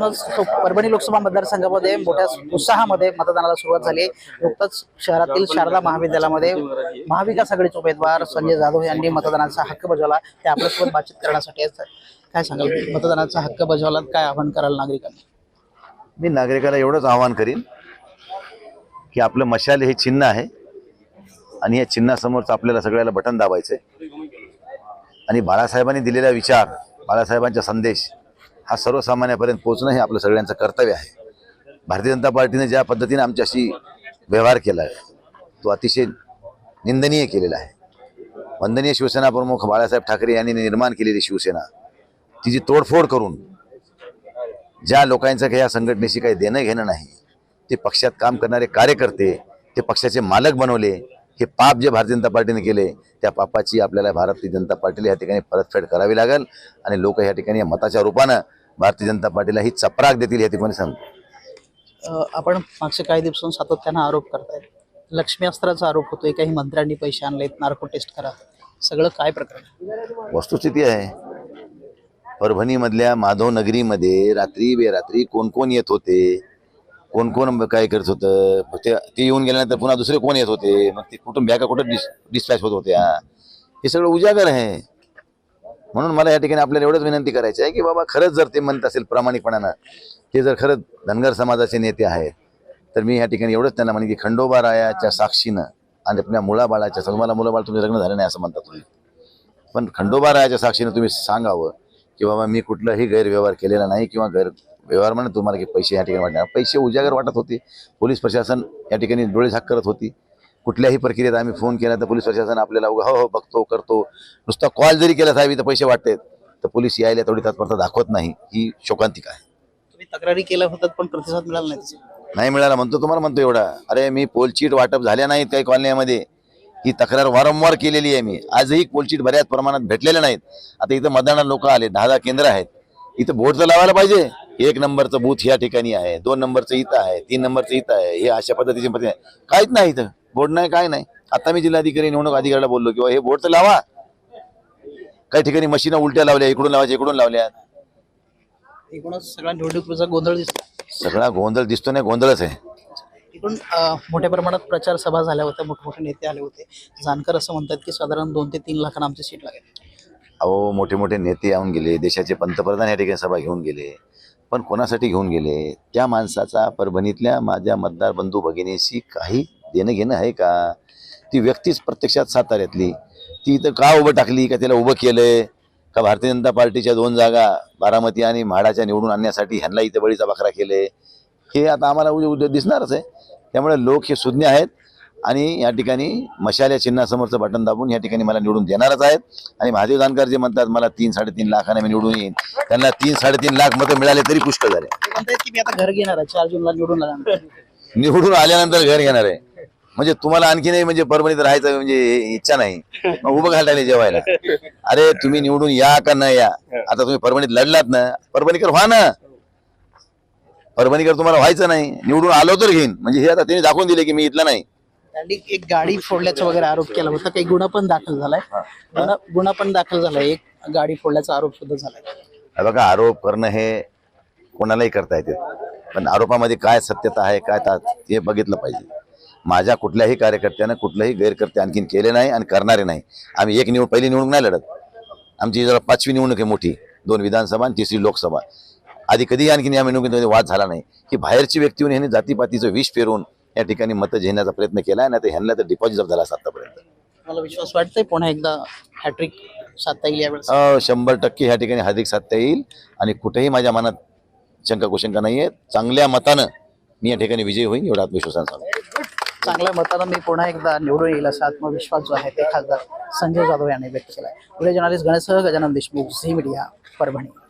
लोकसभा परभणी लोकसभा मतदारसंघामध्ये मोठ्या उत्साहामध्ये मतदानाला सुरुवात झाली. नुकतंच शहरातील शारदा महाविद्यालयामध्ये महाविकास आघाडीचे उमेदवार संजय जाधव यांनी मतदानाचा हक्क बजावला. ते आपल्यासोबत बातचीत करण्यासाठी काय सांगाल? मतदानाचा हक्क बजावला काय आवाहन कराल नागरिकांना? मी नागरिकाला एवढंच आवाहन करीन की आपलं मशाल हे चिन्ह आहे आणि या चिन्हासमोरच आपल्याला सगळ्याला बटन आहे आणि बाळासाहेबांनी दिलेला विचार बाळासाहेबांचा संदेश हा सर्वसामान्यापर्यंत पोहोचणं हे आपलं सगळ्यांचं कर्तव्य आहे. भारतीय जनता पार्टीने ज्या पद्धतीने आमच्याशी व्यवहार केला आहे तो अतिशय निंदनीय केलेला आहे. वंदनीय शिवसेना प्रमुख बाळासाहेब ठाकरे यांनी निर्माण केलेली शिवसेना तिची तोडफोड करून ज्या लोकांचं काही या संघटनेशी काही देणं घेणं नाही ते पक्षात काम करणारे कार्यकर्ते ते पक्षाचे मालक बनवले हे पाप जे भारतीय जनता पार्टीने केले त्या पापाची आपल्याला भारतीय जनता पार्टीला या ठिकाणी परतफेड करावी लागेल आणि लोक या ठिकाणी मताच्या रूपानं भारतीय जनता पार्टीला ही चपराक देतील या ठिकाणी सांगतो? आपण मागच्या काही दिवसांपासून सातत्यानं आरोप करतायत. लक्ष्मी अस्त्राचा आरोप होतोय काही मंत्र्यांनी पैसे आणलेत नार्को टेस्ट करा. सगळं काय प्रकरण? वस्तुस्थिती आहे. परभणीमधल्या माधव नगरीमध्ये रात्री बेरात्री कोण कोण येत होते? कोण कोण काय करत होतं? ते ते येऊन गेल्यानंतर पुन्हा दुसरे कोण येत होते? मग ते कुठून बॅगा कुठं डिस डिस्पॅच होत होत्या? हे सगळं उजागर आहे. म्हणून मला या ठिकाणी आपल्याला एवढंच विनंती करायची आहे की बाबा खरंच जर ते म्हणत असेल प्रामाणिकपणानं की जर खरंच धनगर समाजाचे नेते आहेत तर मी या ठिकाणी एवढंच त्यांना म्हणे की खंडोबा रायाच्या साक्षीनं आणि आपल्या मुलाबाळाच्या तुम्हाला मुलाबाळ तुम्ही लग्न झालं नाही असं म्हणतात तुम्ही. पण खंडोबा रायाच्या साक्षीनं तुम्ही सांगावं की बाबा मी कुठलाही गैरव्यवहार केलेला नाही किंवा गैर व्यवहार म्हणून तुम्हाला की पैसे या ठिकाणी वाटणार. पैसे उजागर वाटत होते. पोलीस प्रशासन या ठिकाणी डोळे झाक करत होती. कुठल्याही प्रक्रियेत आम्ही फोन केला तर पोलीस प्रशासन आपल्याला उगा हो हो बघतो करतो. नुसता कॉल जरी केला साहेब इथं पैसे वाटतेत तर पोलीस यायला तेवढी तत्परता दाखवत नाही. ही शोकांतिका आहे. तुम्ही तक्रारी केल्या होतात पण प्रतिसाद मिळाला नाही त्याचा. नाही मिळाला. म्हणतो तुम्हाला म्हणतो एवढा. अरे मी पोलचीट वाटप झाल्या नाहीत काही कॉलनीमध्ये. ही तक्रार वारंवार केलेली आहे मी. आजही पोलचीट बऱ्याच प्रमाणात भेटलेल्या नाहीत. आता इथं मतदानाला लोक आले दहा दहा केंद्र आहेत. इथं बोर्ड तर लावायला पाहिजे. एक नंबरचं बूथ या ठिकाणी आहे दोन नंबरचं इथं आहे तीन नंबरचं इथं आहे हे अशा पद्धतीची पद्धती आहे. काहीच नाही इथं. बोर्ड नाही काय नाही. आता मी जिल्हाधिकारी निवडणूक अधिकाऱ्याला बोललो किंवा हे बोर्ड तर लावा. काही ठिकाणी मशीन उलट्या लावल्या इकडून लावायच्या इकडून लावल्या. एकूणच निवडणुकीचा गोंधळ दिसतो. सगळा गोंधळ दिसतो नाही गोंधळच आहे. अ, मोठ्या प्रमाणात प्रचार सभा झाल्या होत्या मोठमोठे नेते आले होते. जानकर असं म्हणतात की साधारण दोन ते तीन लाखांना आमची सीट लागेल. अहो मोठे मोठे नेते येऊन गेले देशाचे पंतप्रधान या ठिकाणी सभा घेऊन गेले पण कोणासाठी घेऊन गेले? त्या माणसाचा परभणीतल्या माझ्या मतदार बंधू भगिनीशी काही देणं घेणं आहे का? ती व्यक्तीच प्रत्यक्षात साताऱ्यातली. ती इथं का उभं टाकली का त्याला उभं केलंय? का भारतीय जनता पार्टीच्या दोन जागा बारामती आणि म्हाडाच्या निवडून आणण्यासाठी ह्यांना इथं बळीचा बकरा केले हे आता आम्हाला उद्या उद्या दिसणारच आहे. त्यामुळे लोक हे सुज्ञ आहेत आणि या ठिकाणी मशाल्या चिन्हासमोरचं बटन दाबून या ठिकाणी मला निवडून देणारच आहेत. आणि महादेव जानकर जे म्हणतात मला तीन साडेतीन लाखाने मी निवडून येईन. त्यांना तीन साडेतीन लाख मतं मिळाले तरी पुष्कळ झाले. म्हणतात की मी आता घर घेणार आहे. चार जूनला निवडून आल्यानंतर. निवडून आल्यानंतर घर घेणार आहे. म्हणजे तुम्हाला आणखी नाही म्हणजे परभणीत राहायचं म्हणजे इच्छा नाही. मग उभं घालताय जेवायला. अरे तुम्ही निवडून या का न या? आता तुम्ही परभणीत लढलात ना परभणीकर व्हा ना. परभणीकर तुम्हाला व्हायचं नाही. निवडून आलो तर घेईन. म्हणजे हे आता त्यांनी दाखवून दिले की मी इथला नाही. त्यांनी एक गाडी फोडल्याचा वगैरे आरोप केला होता. काही गुन्हा पण दाखल झालाय. गुन्हा गुन्हा पण दाखल झालाय. एक गाडी फोडल्याचा आरोप सुद्धा झालाय. हे बघा आरोप करणं हे कोणालाही करता येते. पण आरोपामध्ये काय सत्यता आहे काय ता ते बघितलं पाहिजे. माझ्या कुठल्याही कार्यकर्त्यानं कुठलंही गैरकर्ते आणखीन केले नाही आणि करणारे नाही. आम्ही एक निवड पहिली निवडणूक नाही लढत. आमची जरा पाचवी निवडणूक आहे मोठी. दोन विधानसभा आणि तिसरी लोकसभा. आधी कधीही आणखीन या निवडणुकीमध्ये वाद झाला नाही. की बाहेरची व्यक्ती ह्यांनी जातीपातीचं विष पेरून या ठिकाणी मतं घेण्याचा प्रयत्न केला नाही तर ह्यांना तर डिपॉझिट झाला आतापर्यंत. मला विश्वास वाटतंय पुन्हा एकदा हॅट्रिक साधता येईल शंभर टक्के ह्या ठिकाणी हार्दिक साधता येईल आणि कुठेही माझ्या मनात शंका कुशंका नाही आहे चांगल्या मतानं मी या ठिकाणी विजयी होईन एवढा आत्मविश्वासानं सांगतो. चांगल्या मतानं मी पुन्हा एकदा निवडून येईल असा आत्मविश्वास जो आहे ते खासदार संजय जाधव यांनी व्यक्त केलाय. पुढे journalist Ganesh Gajanan Deshmukh Zee media Parbhani.